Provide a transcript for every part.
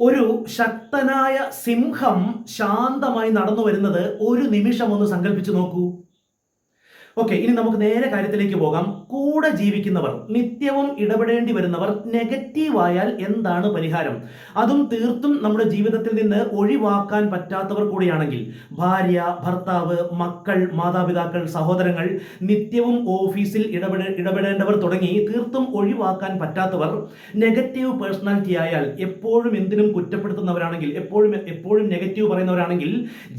ഒരു ശക്തനായ സിംഹം ശാന്തമായി നടന്നു വരുന്നത് ഒരു നിമിഷം ഒന്ന് സങ്കല്പിച്ചു നോക്കൂ. ഓക്കെ ഇനി നമുക്ക് നേരെ കാര്യത്തിലേക്ക് പോകാം. കൂടെ ജീവിക്കുന്നവർ നിത്യവും ഇടപെടേണ്ടി വരുന്നവർ നെഗറ്റീവ് ആയാൽ എന്താണ് പരിഹാരം? അതും തീർത്തും നമ്മുടെ ജീവിതത്തിൽ നിന്ന് ഒഴിവാക്കാൻ പറ്റാത്തവർ കൂടിയാണെങ്കിൽ ഭാര്യ ഭർത്താവ് മക്കൾ മാതാപിതാക്കൾ സഹോദരങ്ങൾ നിത്യവും ഓഫീസിൽ ഇടപെടേ ഇടപെടേണ്ടവർ തുടങ്ങി തീർത്തും ഒഴിവാക്കാൻ പറ്റാത്തവർ നെഗറ്റീവ് പേഴ്സണാലിറ്റി ആയാൽ എപ്പോഴും എന്തിനും കുറ്റപ്പെടുത്തുന്നവരാണെങ്കിൽ എപ്പോഴും എപ്പോഴും നെഗറ്റീവ് പറയുന്നവരാണെങ്കിൽ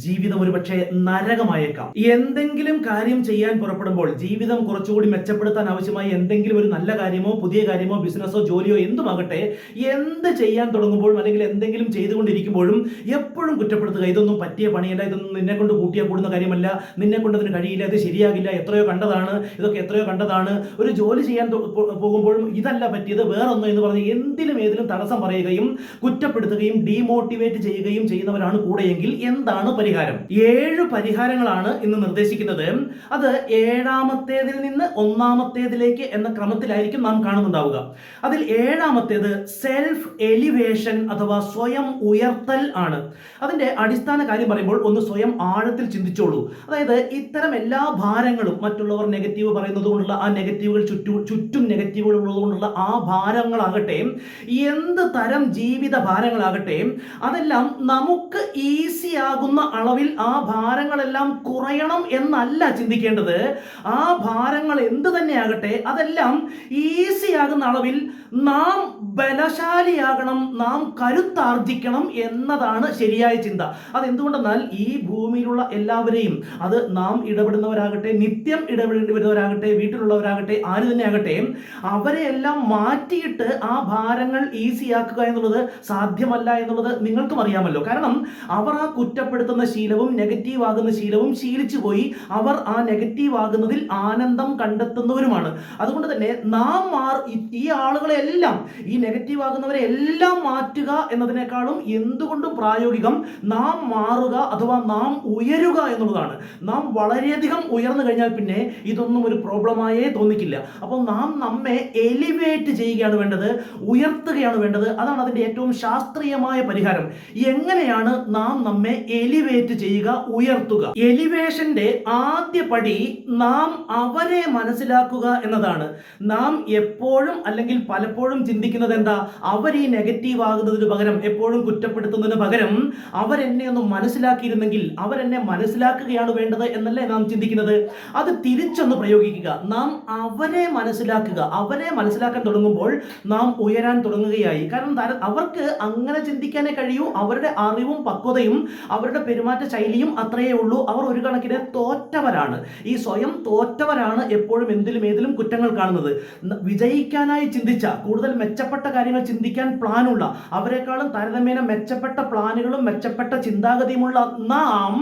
ജീവിതം ഒരുപക്ഷെ നരകമായേക്കാം. എന്തെങ്കിലും കാര്യം ചെയ്യാൻ പുറപ്പെടുമ്പോൾ ജീവിതം കുറച്ചുകൂടി മെച്ചപ്പെടുത്താൻ ആവശ്യമായി എന്തെങ്കിലും ഒരു നല്ല കാര്യമോ പുതിയ കാര്യമോ ബിസിനസ്സോ ജോലിയോ എന്തുമാകട്ടെ എന്ത് ചെയ്യാൻ തുടങ്ങുമ്പോഴും അല്ലെങ്കിൽ എന്തെങ്കിലും ചെയ്തുകൊണ്ടിരിക്കുമ്പോഴും എപ്പോഴും കുറ്റപ്പെടുത്തുക. ഇതൊന്നും പറ്റിയ പണിയല്ല. ഇതൊന്നും നിന്നെ കൊണ്ട് കൂട്ടിയാൽ കൂടുന്ന കാര്യമല്ല. നിന്നെ കൊണ്ട് അതിന് കഴിയില്ല. ഇത് ശരിയാകില്ല. എത്രയോ കണ്ടതാണ്. ഇതൊക്കെ എത്രയോ കണ്ടതാണ്. ഒരു ജോലി ചെയ്യാൻ പോകുമ്പോഴും ഇതല്ല പറ്റിയത്. വേറൊന്നും എന്ന് പറഞ്ഞ് എന്തിലും ഏതിലും തടസ്സം പറയുകയും കുറ്റപ്പെടുത്തുകയും ഡീമോട്ടിവേറ്റ് ചെയ്യുകയും ചെയ്യുന്നവരാണ് കൂടെയെങ്കിൽ എന്താണ് പരിഹാരം? ഏഴ് പരിഹാരങ്ങളാണ് ഇന്ന് നിർദ്ദേശിക്കുന്നത്. അത് ഏഴാമത്തേതിൽ നിന്ന് ഒന്നാമത്തേതിലേക്ക് എന്ന ക്രമത്തിലായിരിക്കും നാം കാണുന്നുണ്ടാവുക. അതിൽ ഏഴാമത്തേത് സെൽഫ് എലിവേഷൻ അഥവാ സ്വയം ഉയർത്തൽ ആണ്. അതിന്റെ അടിസ്ഥാന കാര്യം പറയുമ്പോൾ ഒന്ന് സ്വയം ആഴത്തിൽ ചിന്തിച്ചോളൂ. അതായത് ഇത്തരം എല്ലാ ഭാരങ്ങളും മറ്റുള്ളവർ നെഗറ്റീവ് പറയുന്നത് കൊണ്ടുള്ള ആ നെഗറ്റീവുകൾ ചുറ്റും ചുറ്റും നെഗറ്റീവുകൾ ഉള്ളതുകൊണ്ടുള്ള ആ ഭാരങ്ങളാകട്ടെ എന്ത് തരം ജീവിത ഭാരങ്ങളാകട്ടെ അതെല്ലാം നമുക്ക് ഈസി ആകുന്ന അളവിൽ ആ ഭാരങ്ങളെല്ലാം കുറയണം എന്നല്ല ചിന്തിക്കേണ്ടത്. ആ ഭാരങ്ങൾ എന്ത് തന്നെയാകട്ടെ അതെല്ലാം ഈസി ആകുന്ന അളവിൽ നാം ബലശാലിയാകണം നാം കരുത്താർജിക്കണം എന്നതാണ് ശരിയായ ചിന്ത. അതെന്തുകൊണ്ടെന്നാൽ ഈ ഭൂമിയിലുള്ള എല്ലാവരെയും അത് നാം ഇടപെടുന്നവരാകട്ടെ നിത്യം ഇടപെടേണ്ടി വരുന്നവരാകട്ടെ വീട്ടിലുള്ളവരാകട്ടെ ആര് തന്നെ ആകട്ടെ എല്ലാം മാറ്റിയിട്ട് ആ ഭാരങ്ങൾ ഈസിയാക്കുക എന്നുള്ളത് സാധ്യമല്ല എന്നുള്ളത് നിങ്ങൾക്കും അറിയാമല്ലോ. കാരണം അവർ ആ കുറ്റപ്പെടുത്തുന്ന ശീലവും നെഗറ്റീവ് ആകുന്ന ശീലവും ശീലിച്ചു പോയി അവർ ആ നെഗറ്റീവ് ആകുന്നതിൽ ആനന്ദം കണ്ടെത്തുന്നവരുമാണ്. അതുകൊണ്ട് തന്നെ നാം മാർ ഈ- ഈ ആളുകളെ എല്ലാം ഈ നെഗറ്റീവ് ആകുന്നവരെ എല്ലാം മാറ്റുക എന്നതിനേക്കാളും എന്തുകൊണ്ടും പ്രായോഗികം നാം മാറുക അഥവാ നാം ഉയരുക എന്നുള്ളതാണ്. നാം വളരെയധികം ഉയർന്നു കഴിഞ്ഞാൽ പിന്നെ ഇതൊന്നും ഒരു പ്രോബ്ലമായേ തോന്നിക്കില്ല. അപ്പോൾ നാം നമ്മെ എലിവേറ്റ് ചെയ്യുകയാണ് വേണ്ടത് ഉയർത്തുകയാണ് വേണ്ടത്. അതാണ് അതിന്റെ ഏറ്റവും ശാസ്ത്രീയമായ പരിഹാരം. എങ്ങനെയാണ് നാം നമ്മെ എലിവേറ്റ് ചെയ്യുക ഉയർത്തുക? എലിവേഷന്റെ ആദ്യ പടി നാം അവരെ മനസ്സിലാക്കുക എന്നതാണ്. നാം എപ്പോഴും അല്ലെങ്കിൽ പലപ്പോഴും ചിന്തിക്കുന്നത് എന്താ അവർ ഈ നെഗറ്റീവ് ആകുന്നതിന് പകരം എപ്പോഴും കുറ്റപ്പെടുത്തുന്നതിന് പകരം അവരെന്നെ ഒന്ന് മനസ്സിലാക്കിയിരുന്നെങ്കിൽ അവരെന്നെ മനസ്സിലാക്കുകയാണ് വേണ്ടത് എന്നല്ലേ നാം ചിന്തിക്കുന്നത്. അത് തിരിച്ചൊന്ന് പ്രയോഗിക്കുക. നാം അവരെ മനസ്സിലാക്കുക. അവരെ മനസ്സിലാക്കാൻ തുടങ്ങുമ്പോൾ നാം ഉയരാൻ തുടങ്ങുകയായി. കാരണം അവർക്ക് അങ്ങനെ ചിന്തിക്കാനേ കഴിയൂ. അവരുടെ അറിവും പക്വതയും അവരുടെ പെരുമാറ്റ ശൈലിയും അത്രയേ ഉള്ളൂ. അവർ ഒരു കണക്കിന് തോറ്റവരാണ്. ഈ സ്വയം തോറ്റവരാണ് എപ്പോഴും എന്തിലും ഏതിലും കുറ്റങ്ങൾ കാണുന്നത്. വിജയിക്കാനായി ചിന്തിച്ച കൂടുതൽ മെച്ചപ്പെട്ട കാര്യങ്ങൾ ചിന്തിക്കാൻ പ്ലാനുള്ള അവരെക്കാളും താരതമ്യേന മെച്ചപ്പെട്ട പ്ലാനുകളും മെച്ചപ്പെട്ട ചിന്താഗതിയുമുള്ള നാം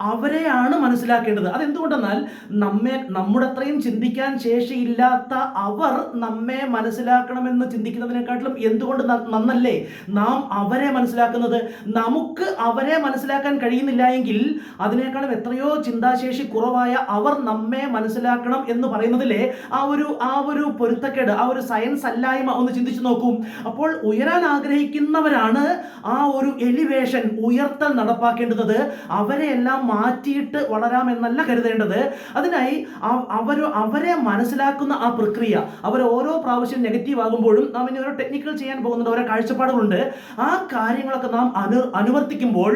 അവരെയാണ് മനസ്സിലാക്കേണ്ടത്. അതെന്തുകൊണ്ടെന്നാൽ നമ്മെ നമ്മുടെ അത്രയും ചിന്തിക്കാൻ ശേഷിയില്ലാത്ത അവർ നമ്മെ മനസ്സിലാക്കണമെന്ന് ചിന്തിക്കുന്നതിനെക്കാട്ടിലും എന്തുകൊണ്ട് നന്നല്ലേ? നാം അവരെ മനസ്സിലാക്കുന്നത്. നമുക്ക് അവരെ മനസ്സിലാക്കാൻ കഴിയുന്നില്ല എങ്കിൽ അതിനേക്കാളും എത്രയോ ചിന്താശേഷി കുറവായ അവർ നമ്മെ മനസ്സിലാക്കണം എന്ന് പറയുന്നതിലെ ആ ഒരു ആ ഒരു പൊരുത്തക്കേട് ആ ഒരു സയൻസ് അല്ലായ്മ ഒന്ന് ചിന്തിച്ചു നോക്കും. അപ്പോൾ ഉയരാൻ ആഗ്രഹിക്കുന്നവരാണ് ആ ഒരു എലിവേഷൻ ഉയർത്തൽ നടപ്പാക്കേണ്ടത്. അവരെ എല്ലാം മാറ്റിയിട്ട് വളരാമെന്നല്ല കരുതേണ്ടത്. അതിനായി അവർ അവരെ മനസ്സിലാക്കുന്ന ആ പ്രക്രിയ അവർ ഓരോ പ്രാവശ്യം നെഗറ്റീവ് ആകുമ്പോഴും നാം ഇനി ഓരോ ടെക്നിക്കൽ ചെയ്യാൻ പോകുന്നുണ്ട് ഓരോ കാഴ്ചപ്പാടുകളുണ്ട്. ആ കാര്യങ്ങളൊക്കെ നാം അനു അനുവർത്തിക്കുമ്പോൾ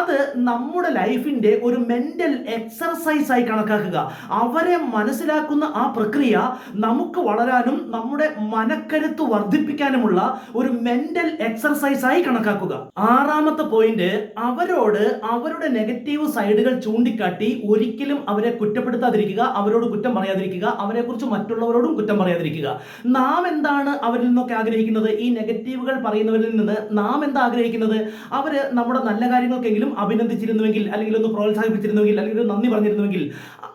അത് നമ്മുടെ ലൈഫിന്റെ ഒരു മെന്റൽ എക്സർസൈസ് ആയി കണക്കാക്കുക. അവരെ മനസ്സിലാക്കുന്ന ആ പ്രക്രിയ നമുക്ക് വളരാനും നമ്മുടെ മനക്കരുത്ത് വർദ്ധിപ്പിക്കാനുമുള്ള ഒരു മെന്റൽ എക്സർസൈസ് ആയി കണക്കാക്കുക. ആറാമത്തെ പോയിന്റ് അവരോട് അവരുടെ നെഗറ്റീവ് സൈഡുകൾ ചൂണ്ടിക്കാട്ടി ഒരിക്കലും അവരെ കുറ്റപ്പെടുത്താതിരിക്കുക അവരോട് കുറ്റം പറയാതിരിക്കുക അവരെ കുറിച്ച് മറ്റുള്ളവരോടും കുറ്റം പറയാതിരിക്കുക. നാം എന്താണ് അവരിൽ നിന്നൊക്കെ ആഗ്രഹിക്കുന്നത്? ഈ നെഗറ്റീവുകൾ പറയുന്നവരിൽ നിന്ന് നാം എന്താ ആഗ്രഹിക്കുന്നത്? അവർ നമ്മുടെ നല്ല കാര്യങ്ങൾക്കെങ്കിലും അഭിനന്ദിച്ചിരുന്നുവെങ്കിൽ അല്ലെങ്കിൽ ഒന്ന് പ്രോത്സാഹിപ്പിച്ചിരുന്നുവെങ്കിൽ അല്ലെങ്കിൽ നന്ദി പറഞ്ഞിരുന്നുവെങ്കിൽ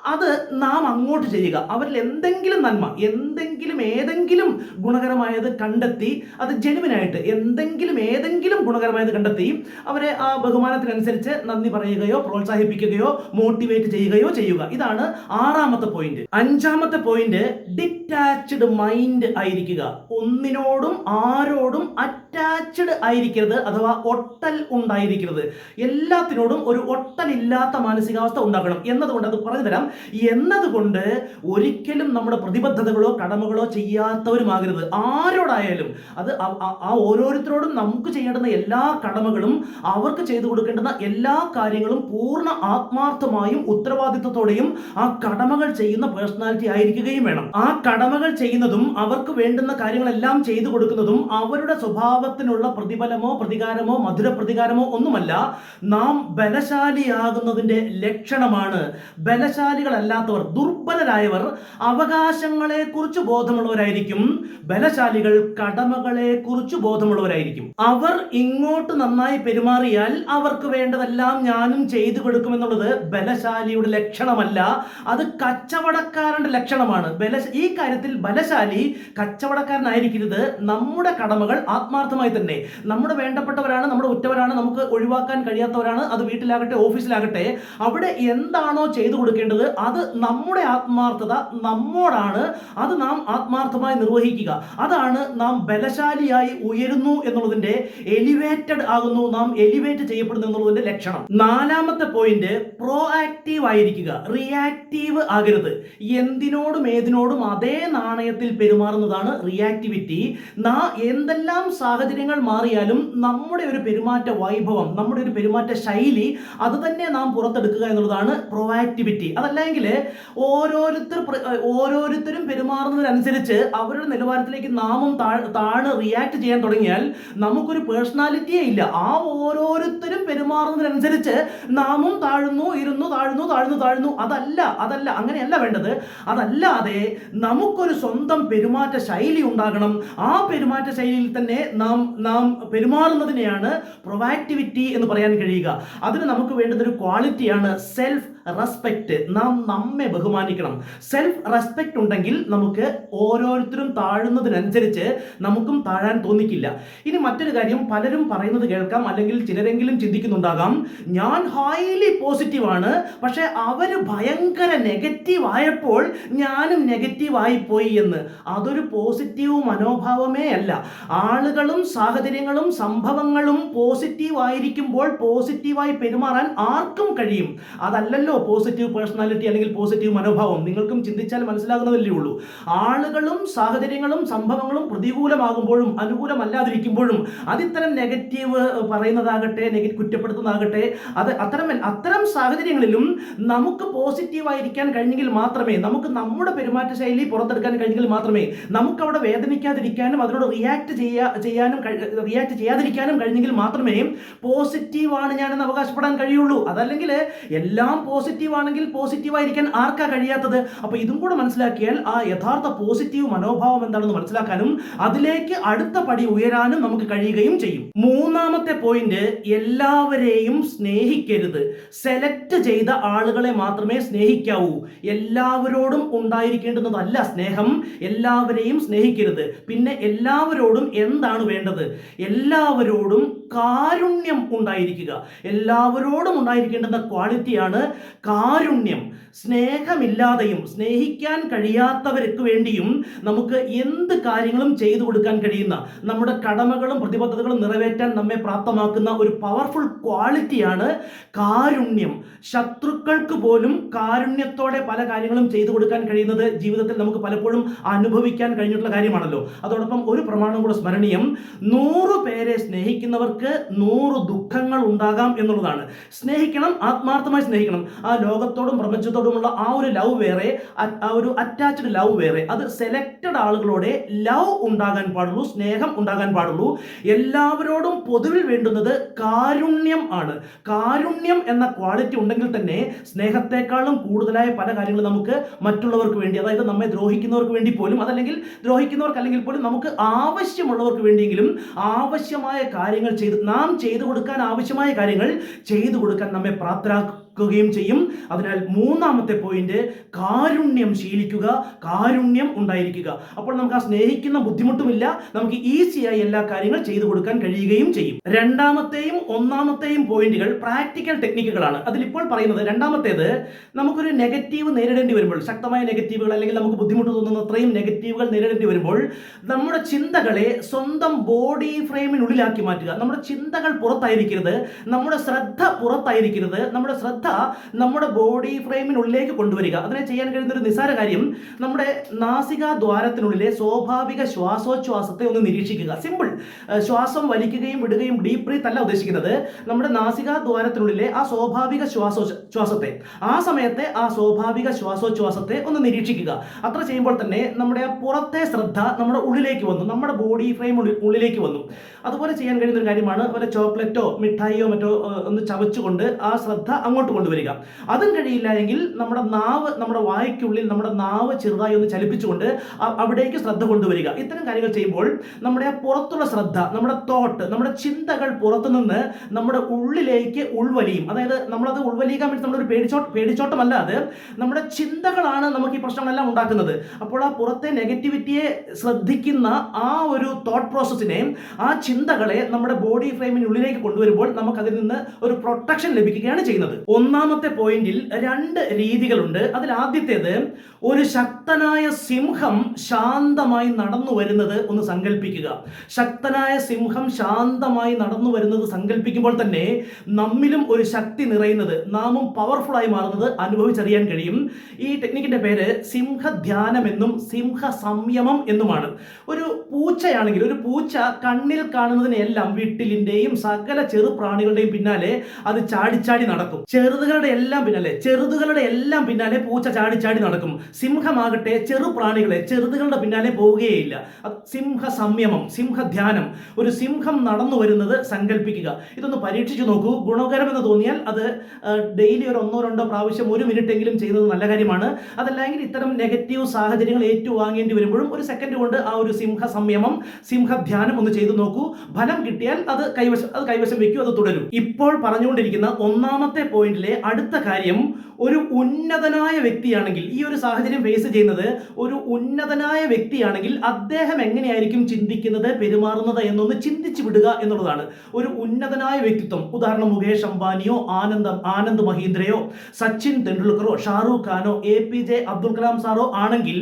അത് നാം അങ്ങോട്ട് ചെയ്യുക. അവരിൽ എന്തെങ്കിലും നന്മ എന്തെങ്കിലും ഏതെങ്കിലും ഗുണകരമായത് കണ്ടെത്തി അത് ജെനുവിനായിട്ട് എന്തെങ്കിലും ഏതെങ്കിലും ഗുണകരമായത് കണ്ടെത്തി അവരെ ആ ബഹുമാനത്തിനനുസരിച്ച് നന്ദി പറയുകയോ പ്രോത്സാഹിപ്പിക്കുകയോ മോട്ടിവേറ്റ് ചെയ്യുകയോ ചെയ്യുക. ഇതാണ് ആറാമത്തെ പോയിന്റ് അഞ്ചാമത്തെ പോയിന്റ് ഡിറ്റാച്ച്ഡ് മൈൻഡ് ആയിരിക്കുക. ഒന്നിനോടും ആരോടും അറ്റ അറ്റാച്ച്ഡ് ആയിരിക്കരുത് അഥവാ ഒട്ടൽ ഉണ്ടായിരിക്കരുത്. എല്ലാത്തിനോടും ഒരു ഒട്ടലില്ലാത്ത മാനസികാവസ്ഥ ഉണ്ടാക്കണം എന്നതുകൊണ്ട് അത് പറഞ്ഞു തരാം എന്നതുകൊണ്ട് ഒരിക്കലും നമ്മുടെ പ്രതിബദ്ധതകളോ കടമകളോ ചെയ്യാത്തവരുമാകരുത്. ആരോടായാലും അത് ആ- ഓരോരുത്തരോടും നമുക്ക് ചെയ്യേണ്ടുന്ന എല്ലാ കടമകളും അവർക്ക് ചെയ്തു കൊടുക്കേണ്ടുന്ന എല്ലാ കാര്യങ്ങളും പൂർണ ആത്മാർത്ഥമായും ഉത്തരവാദിത്വത്തോടെയും ആ കടമകൾ ചെയ്യുന്ന പേഴ്സണാലിറ്റി ആയിരിക്കുകയും വേണം. ആ കടമകൾ ചെയ്യുന്നതും അവർക്ക് വേണ്ടുന്ന കാര്യങ്ങളെല്ലാം ചെയ്തു കൊടുക്കുന്നതും അവരുടെ സ്വഭാവത്തിനുള്ള പ്രതിഫലമോ പ്രതികാരമോ മധുര പ്രതികാരമോ ഒന്നുമല്ല നാം ബലശാലിയാകുന്നതിന്റെ ലക്ഷണമാണ്. ബലശാലികളല്ലാത്തവർ ദുർബലരായവർ അവകാശങ്ങളെക്കുറിച്ച് ബോധമുള്ളവരായിരിക്കും. ബലശാലികൾ കടമകളെക്കുറിച്ച് ബോധമുള്ളവരായിരിക്കും. അവർ ഇങ്ങോട്ട് നന്നായി പെരുമാറിയാൽ അവർക്ക് വേണ്ടതെല്ലാം ഞാനും ചെയ്തു കൊടുക്കുമെന്നുള്ളത് ബലശാലിയുടെ ലക്ഷണമല്ല. അത് കച്ചവടക്കാരന്റെ ലക്ഷണമാണ്. ബല ഈ കാര്യത്തിൽ ബലശാലി കച്ചവടക്കാരനായിരിക്കരുത്. നമ്മുടെ കടമകൾ ആത്മാർത്ഥമായി തന്നെ നമ്മുടെ വേണ്ടപ്പെട്ടവരാണ് നമ്മുടെ ഉറ്റവരാണ് നമുക്ക് ഒഴിവാക്കാൻ കഴിയാത്തവരാണ് അത് വീട്ടിലാകട്ടെ ഓഫീസിലാകട്ടെ അവിടെ എന്താണോ ചെയ്തു കൊടുക്കേണ്ടത് അത് നമ്മുടെ ആത്മാർത്ഥത നമ്മോടാണ് അത് നാം ആത്മാർത്ഥമായി നിർവഹിക്കുക. അതാണ് നാം ബലശാലിയായി ഉയരുന്നു എന്നുള്ളതിന്റെ എലിവേറ്റഡ് ആകുന്നു നാം എലിവേറ്റ് ചെയ്യപ്പെടുന്നു എന്നുള്ളതിന്റെ ലക്ഷണം. നാലാമത്തെ പോയിന്റ് പ്രോ ആക്റ്റീവ് ആയിരിക്കുക. റിയാക്റ്റീവ് ആകരുത്. എന്തിനോടും ഏതിനോടും അതേ നാണയത്തിൽ പെരുമാറുന്നതാണ് റിയാക്ടിവിറ്റി നാ എന്തെല്ലാം സാഹചര്യങ്ങൾ മാറിയാലും നമ്മുടെ ഒരു പെരുമാറ്റ വൈഭവം നമ്മുടെ ഒരു പെരുമാറ്റ ശൈലി അത് തന്നെ നാം പുറത്തെടുക്കുക എന്നുള്ളതാണ് പ്രൊവാക്ടിവിറ്റി അതല്ലെങ്കിൽ ഓരോരുത്തർ ഓരോരുത്തരും പെരുമാറുന്നതിനനുസരിച്ച് അവരുടെ നിലവാരത്തിലേക്ക് നാമും താണ് റിയാക്ട് ചെയ്യാൻ തുടങ്ങിയാൽ നമുക്കൊരു പേഴ്സണാലിറ്റിയേ ഇല്ല. ആ ഓരോരുത്തരും പെരുമാറുന്നതിനനുസരിച്ച് നാമും താഴുന്നു ഇരുന്നു താഴ്ന്നു താഴ്ന്നു താഴ്ന്നു. അതല്ല അതല്ല അങ്ങനെയല്ല വേണ്ടത്. അതല്ലാതെ നമുക്കൊരു സ്വന്തം പെരുമാറ്റ ശൈലി ഉണ്ടാകണം. ആ പെരുമാറ്റ ശൈലിയിൽ തന്നെ നാം നാം നാം പെരുമാറുന്നതിനെയാണ് പ്രൊവാക്ടിവിറ്റി എന്ന് പറയാൻ കഴിയുക. അതിന് നമുക്ക് വേണ്ടുന്ന ഒരു ക്വാളിറ്റിയാണ് സെൽഫ് റെസ്പെക്റ്റ് നാം നമ്മെ ബഹുമാനിക്കണം. സെൽഫ് റെസ്പെക്റ്റ് ഉണ്ടെങ്കിൽ നമുക്ക് ഓരോരുത്തരും താഴുന്നതിനനുസരിച്ച് നമുക്കും താഴാൻ തോന്നിക്കില്ല. ഇനി മറ്റൊരു കാര്യം പലരും പറയുന്നത് കേൾക്കാം അല്ലെങ്കിൽ ചിലരെങ്കിലും ചിന്തിക്കുന്നുണ്ടാകാം ഞാൻ ഹൈലി പോസിറ്റീവ് ആണ് പക്ഷെ അവർ ഭയങ്കര നെഗറ്റീവ് ആയപ്പോൾ ഞാനും നെഗറ്റീവ് പോയി എന്ന്. അതൊരു പോസിറ്റീവ് മനോഭാവമേ അല്ല. ആളുകളും സാഹചര്യങ്ങളും സംഭവങ്ങളും പോസിറ്റീവ് ആയിരിക്കുമ്പോൾ പോസിറ്റീവായി പെരുമാറാൻ ആർക്കും കഴിയും. അതല്ലല്ലോ പോസിറ്റീവ് പേഴ്സണാലിറ്റി അല്ലെങ്കിൽ പോസിറ്റീവ് മനോഭാവം. നിങ്ങൾക്കും ചിന്തിച്ചാൽ മനസ്സിലാകുന്നതല്ലേ ഉള്ളൂ. ആളുകളും സാഹചര്യങ്ങളും സംഭവങ്ങളും പ്രതികൂലമാകുമ്പോഴും അനുകൂലമല്ലാതിരിക്കുമ്പോഴും അതിത്തരം നെഗറ്റീവ് പറയുന്നതാകട്ടെ നെഗറ്റീവ് കുറ്റപ്പെടുത്തുന്നതാകട്ടെ അത് അത്തരം അത്തരം സാഹചര്യങ്ങളിലും നമുക്ക് പോസിറ്റീവായിരിക്കാൻ കഴിഞ്ഞെങ്കിൽ മാത്രമേ നമുക്ക് നമ്മുടെ പെരുമാറ്റ ശൈലി പുറത്തെടുക്കാൻ കഴിഞ്ഞെങ്കിൽ മാത്രമേ നമുക്ക് അവിടെ വേദനിക്കാതിരിക്കാനും അതിനോട് റിയാക്ട് ചെയ്യാ ചെയ്യാനും റിയാക്ട് ചെയ്യാതിരിക്കാനും കഴിഞ്ഞെങ്കിൽ മാത്രമേ പോസിറ്റീവാണ് ഞാനെന്ന് അവകാശപ്പെടാൻ കഴിയുള്ളൂ. അതല്ലെങ്കിൽ എല്ലാം പോസിറ്റീവാണെങ്കിൽ ആണെങ്കിൽ പോസിറ്റീവ് ആയിരിക്കാൻ ആർക്കാ കഴിയാത്തത്? അപ്പൊ ഇതും കൂടെ മനസ്സിലാക്കിയാൽ ആ യഥാർത്ഥ പോസിറ്റീവ് മനോഭാവം എന്താണെന്ന് മനസ്സിലാക്കാനും അതിലേക്ക് അടുത്ത പടി ഉയരാനും നമുക്ക് കഴിയുകയും ചെയ്യും. മൂന്നാമത്തെ പോയിന്റ് എല്ലാവരെയും സ്നേഹിക്കരുത്. സെലക്ട് ചെയ്ത ആളുകളെ മാത്രമേ സ്നേഹിക്കാവൂ. എല്ലാവരോടും ഉണ്ടായിരിക്കേണ്ടുന്നതല്ല സ്നേഹം. എല്ലാവരെയും സ്നേഹിക്കരുത്. പിന്നെ എല്ലാവരോടും എന്താണ് വേണ്ടത്? എല്ലാവരോടും കാരുണ്യം ഉണ്ടായിരിക്കുക. എല്ലാവരോടും ഉണ്ടായിരിക്കേണ്ടുന്ന ക്വാളിറ്റിയാണ് കാരുണ്യം. സ്നേഹമില്ലാതെയും സ്നേഹിക്കാൻ കഴിയാത്തവർക്ക് വേണ്ടിയും നമുക്ക് എന്ത് കാര്യങ്ങളും ചെയ്തു കൊടുക്കാൻ കഴിയുന്ന നമ്മുടെ കടമകളും പ്രതിബദ്ധതകളും നിറവേറ്റാൻ നമ്മെ പ്രാപ്തമാക്കുന്ന ഒരു പവർഫുൾ ക്വാളിറ്റിയാണ് കാരുണ്യം. ശത്രുക്കൾക്ക് പോലും കാരുണ്യത്തോടെ പല കാര്യങ്ങളും ചെയ്തു കൊടുക്കാൻ കഴിയുന്നത് ജീവിതത്തിൽ നമുക്ക് പലപ്പോഴും അനുഭവിക്കാൻ കഴിഞ്ഞിട്ടുള്ള കാര്യമാണല്ലോ. അതോടൊപ്പം ഒരു പ്രമാണം കൂടെ സ്മരണീയം. നൂറ് പേരെ സ്നേഹിക്കുന്നവർക്ക് നൂറ് ദുഃഖങ്ങൾ ഉണ്ടാകാം എന്നുള്ളതാണ്. സ്നേഹിക്കണം ആത്മാർത്ഥമായി സ്നേഹിക്കണം. ആ ലോകത്തോടും പ്രപഞ്ചത്തോടുമുള്ള ആ ഒരു ലവ് വേറെ ആ ഒരു അറ്റാച്ച്ഡ് ലവ് വേറെ. അത് സെലക്റ്റഡ് ആളുകളോടെ ലവ് ഉണ്ടാകാൻ പാടുള്ളൂ സ്നേഹം ഉണ്ടാകാൻ പാടുള്ളൂ. എല്ലാവരോടും പൊതുവിൽ വേണ്ടുന്നത് കാരുണ്യം ആണ്. കാരുണ്യം എന്ന ക്വാളിറ്റി ഉണ്ടെങ്കിൽ തന്നെ സ്നേഹത്തെക്കാളും കൂടുതലായ പല കാര്യങ്ങളും നമുക്ക് മറ്റുള്ളവർക്ക് വേണ്ടി അതായത് നമ്മെ ദ്രോഹിക്കുന്നവർക്ക് വേണ്ടി പോലും അതല്ലെങ്കിൽ ദ്രോഹിക്കുന്നവർക്ക് അല്ലെങ്കിൽ പോലും നമുക്ക് ആവശ്യമുള്ളവർക്ക് വേണ്ടിയെങ്കിലും ആവശ്യമായ കാര്യങ്ങൾ ചെയ്ത് നാം ചെയ്തു കൊടുക്കാൻ ആവശ്യമായ കാര്യങ്ങൾ ചെയ്തു കൊടുക്കാൻ നമ്മെ പ്രാപ്തരാ നടക്കുകയും ചെയ്യും. അതിനാൽ മൂന്നാമത്തെ പോയിന്റ് കാരുണ്യം ശീലിക്കുക കാരുണ്യം ഉണ്ടായിരിക്കുക. അപ്പോൾ നമുക്ക് ആ സ്നേഹിക്കുന്ന ബുദ്ധിമുട്ടുമില്ല. നമുക്ക് ഈസിയായി എല്ലാ കാര്യങ്ങൾ ചെയ്തു കൊടുക്കാൻ കഴിയുകയും ചെയ്യും. രണ്ടാമത്തെയും ഒന്നാമത്തെയും പോയിന്റുകൾ പ്രാക്ടിക്കൽ ടെക്നിക്കുകളാണ്. അതിലിപ്പോൾ പറയുന്നത് രണ്ടാമത്തേത് നമുക്കൊരു നെഗറ്റീവ് നേരിടേണ്ടി വരുമ്പോൾ ശക്തമായ നെഗറ്റീവുകൾ അല്ലെങ്കിൽ നമുക്ക് ബുദ്ധിമുട്ട് തോന്നുന്ന അത്രയും നെഗറ്റീവുകൾ നേരിടേണ്ടി വരുമ്പോൾ നമ്മുടെ ചിന്തകളെ സ്വന്തം ബോഡി ഫ്രെയിമിനുള്ളിലാക്കി മാറ്റുക. നമ്മുടെ ചിന്തകൾ പുറത്തായിരിക്കരുത്. നമ്മുടെ ശ്രദ്ധ പുറത്തായിരിക്കരുത്. നമ്മുടെ ശ്രദ്ധ നമ്മുടെ ബോഡി ഫ്രെയിമിനുള്ളിലേക്ക് കൊണ്ടുവരിക. അതിനെ ചെയ്യാൻ കഴിയുന്ന ഒരു നിസ്സാര കാര്യം നമ്മുടെ നാസികാ ദ്വാരത്തിനുള്ളിലെ സ്വാഭാവിക ശ്വാസോച്ഛ്വാസത്തെ ഒന്ന് നിരീക്ഷിക്കുക. സിമ്പിൾ ശ്വാസം വലിക്കുകയും വിടുകയും ഡീപ് ബ്രീത്ത് അല്ല ഉദ്ദേശിക്കുന്നത് നമ്മുടെ നാസികാ ദ്വാരത്തിനുള്ളിലെ ആ സ്വാഭാവിക ശ്വാസോച്ഛ്വാസത്തെ ആ സമയത്തെ ആ സ്വാഭാവിക ശ്വാസോച്ഛ്വാസത്തെ ഒന്ന് നിരീക്ഷിക്കുക. അത്ര ചെയ്യുമ്പോൾ തന്നെ നമ്മുടെ പുറത്തെ ശ്രദ്ധ നമ്മുടെ ഉള്ളിലേക്ക് വന്നു നമ്മുടെ ബോഡി ഫ്രെയിം ഉള്ളിലേക്ക് വന്നു. അതുപോലെ ചെയ്യാൻ കഴിയുന്ന ഒരു കാര്യമാണ് വല്ല ചോക്ലേറ്റോ മിഠായിയോ മറ്റോ ഒന്ന് ചവച്ചുകൊണ്ട് ആ ശ്രദ്ധ അങ്ങോട്ട് കൊണ്ടുവരിക. അതും കഴിയില്ല എങ്കിൽ നമ്മുടെ നാവ് നമ്മുടെ വായ്ക്കുള്ളിൽ നമ്മുടെ നാവ് ചെറുതായി ഒന്ന് ചലിപ്പിച്ചുകൊണ്ട് അവിടേക്ക് ശ്രദ്ധ കൊണ്ടുവരിക. ഇത്തരം കാര്യങ്ങൾ ചെയ്യുമ്പോൾ നമ്മുടെ ആ പുറത്തുള്ള ശ്രദ്ധ നമ്മുടെ തോട്ട് നമ്മുടെ ചിന്തകൾ പുറത്തുനിന്ന് നമ്മുടെ ഉള്ളിലേക്ക് ഉൾവലിയും. അതായത് നമ്മളത് ഉൾവലിയിക്കാൻ വേണ്ടി നമ്മളൊരു പേടിച്ചോ പേടിച്ചോട്ടമല്ലാതെ നമ്മുടെ ചിന്തകളാണ് നമുക്ക് ഈ പ്രശ്നങ്ങളെല്ലാം ഉണ്ടാക്കുന്നത്. അപ്പോൾ ആ പുറത്തെ നെഗറ്റിവിറ്റിയെ ശ്രദ്ധിക്കുന്ന ആ ഒരു തോട്ട് പ്രോസസ്സിനെ ആ ചിന്തകളെ നമ്മുടെ ബോഡി ഫ്രെയിമിനുള്ളിലേക്ക് കൊണ്ടുവരുമ്പോൾ നമുക്ക് അതിൽ നിന്ന് ഒരു പ്രൊട്ടക്ഷൻ ലഭിക്കുകയാണ് ചെയ്യുന്നത്. ഒന്നാമത്തെ പോയിന്റിൽ രണ്ട് രീതികളുണ്ട്. അതിൽ ആദ്യത്തേത് ഒരു ശക്തനായ സിംഹം ശാന്തമായി നടന്നു വരുന്നത് ഒന്ന് സങ്കല്പിക്കുക ശക്തനായ സിംഹം ശാന്തമായി നടന്നു വരുന്നത് സങ്കല്പിക്കുമ്പോൾ തന്നെ നമ്മിലും ഒരു ശക്തി നിറയുന്നത് നാമും പവർഫുൾ ആയി മാറുന്നത് അനുഭവിച്ചറിയാൻ കഴിയും. ഈ ടെക്നിക്കിന്റെ പേര് സിംഹധ്യാനം എന്നും സിംഹ സംയമം എന്നുമാണ്. ഒരു പൂച്ചയാണെങ്കിൽ ഒരു പൂച്ച കണ്ണിൽ കാണുന്നതിനെല്ലാം വീട്ടിലിന്റെയും സകല ചെറു പ്രാണികളുടെയും പിന്നാലെ അത് ചാടിച്ചാടി നടക്കും. ചെറുതുകളുടെ എല്ലാം പിന്നാലെ ചെറുതുകളുടെ എല്ലാം പിന്നാലെ പൂച്ച ചാടിച്ചാടി നടക്കും. സിംഹമാകട്ടെ ചെറു പ്രാണികളെ ചെറുതുകളുടെ പിന്നാലെ പോവുകയില്ല സിംഹ സംയമം സിംഹധ്യാനം ഒരു സിംഹം നടന്നു വരുന്നത് സങ്കല്പിക്കുക ഇതൊന്ന് പരീക്ഷിച്ചു നോക്കൂ. ഗുണകരമെന്ന് തോന്നിയാൽ അത് ഡെയിലി ഒരു ഒന്നോ രണ്ടോ പ്രാവശ്യം ഒരു മിനിറ്റ് എങ്കിലും ചെയ്യുന്നത് നല്ല കാര്യമാണ്. അതല്ലെങ്കിൽ ഇത്തരം നെഗറ്റീവ് സാഹചര്യങ്ങൾ ഏറ്റുവാങ്ങേണ്ടി വരുമ്പോഴും ഒരു സെക്കൻഡ് കൊണ്ട് ആ ഒരു സിംഹ സംയമം സിംഹധ്യാനം ഒന്ന് ചെയ്തു നോക്കൂ. ഫലം കിട്ടിയാൽ അത് കൈവശം അത് കൈവശം വെക്കൂ അത് തുടരും. ഇപ്പോൾ പറഞ്ഞുകൊണ്ടിരിക്കുന്ന ഒന്നാമത്തെ പോയിന്റിലെ അടുത്ത കാര്യം ഒരു ഉന്നതനായ വ്യക്തിയാണെങ്കിൽ ഈ ഒരു സാഹചര്യം ഫേസ് ചെയ്യുന്നത് ഒരു ഉന്നതനായ വ്യക്തിയാണെങ്കിൽ അദ്ദേഹം എങ്ങനെയായിരിക്കും ചിന്തിക്കുന്നത് പെരുമാറുന്നത് എന്നൊന്ന് ചിന്തിച്ചു വിടുക എന്നുള്ളതാണ്. ഒരു ഉന്നതനായ വ്യക്തിത്വം ഉദാഹരണം മുകേഷ് അംബാനിയോ ആനന്ദ് ആനന്ദ് മഹീന്ദ്രയോ സച്ചിൻ തെണ്ടുൽക്കറോ Shahrukh ഖാനോ A P J Abdul Kalam സാറോ ആണെങ്കിൽ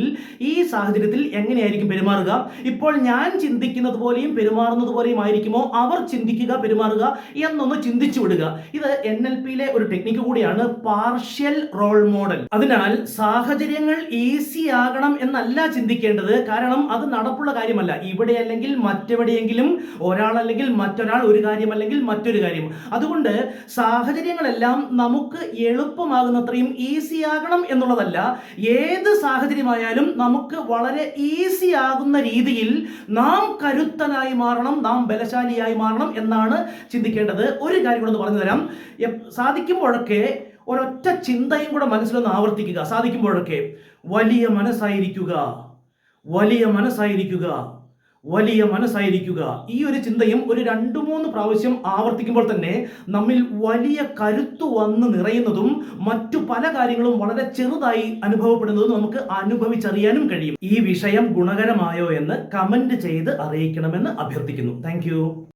ഈ സാഹചര്യത്തിൽ എങ്ങനെയായിരിക്കും പെരുമാറുക? ഇപ്പോൾ ഞാൻ ചിന്തിക്കുന്നത് പോലെയും പെരുമാറുന്നത് പോലെയും ആയിരിക്കുമോ? അവർ ചിന്തിക്കുക പെരുമാറുക എന്നൊന്ന് ചിന്തിച്ചു വിടുക. ഇത് എൻ എൽ പിയിലെ ഒരു ടെക്നിക്ക് കൂടിയാണ്. പാർഷ്യൽ റോൾ മോഡൽ അതിനാൽ സാഹചര്യങ്ങൾ ഈസി ആകണം എന്നല്ല ചിന്തിക്കേണ്ടത്. കാരണം അത് നടപ്പുള്ള കാര്യമല്ല. ഇവിടെ അല്ലെങ്കിൽ മറ്റെവിടെയെങ്കിലും ഒരാളല്ലെങ്കിൽ മറ്റൊരാൾ ഒരു കാര്യം അല്ലെങ്കിൽ മറ്റൊരു കാര്യം. അതുകൊണ്ട് സാഹചര്യങ്ങളെല്ലാം നമുക്ക് എളുപ്പമാകുന്നത്രയും ഈസി ആകണം എന്നുള്ളതല്ല. ഏത് സാഹചര്യമായാലും നമുക്ക് വളരെ ഈസി ആകുന്ന രീതിയിൽ നാം കരുത്തനായി മാറണം നാം ബലശാലിയായി മാറണം എന്നാണ് ചിന്തിക്കേണ്ടത്. ഒരു കാര്യം കൂടെ പറഞ്ഞു തരാം സാധിക്കുമ്പോഴൊക്കെ ഒരൊറ്റ ചിന്തയും കൂടെ മനസ്സിലൊന്ന് ആവർത്തിക്കുക. സാധിക്കുമ്പോഴൊക്കെ വലിയ മനസ്സായിരിക്കുക. വലിയ മനസ്സായിരിക്കുക. വലിയ മനസ്സായിരിക്കുക. ഈ ഒരു ചിന്തയും ഒരു രണ്ടു മൂന്ന് പ്രാവശ്യം ആവർത്തിക്കുമ്പോൾ തന്നെ നമ്മിൽ വലിയ കരുത്ത് വന്ന് നിറയുന്നതും മറ്റു പല കാര്യങ്ങളും വളരെ ചെറുതായി അനുഭവപ്പെടുന്നതും നമുക്ക് അനുഭവിച്ചറിയാനും കഴിയും. ഈ വിഷയം ഗുണകരമായോ എന്ന് കമന്റ് ചെയ്ത് അറിയിക്കണമെന്ന് അഭ്യർത്ഥിക്കുന്നു. താങ്ക്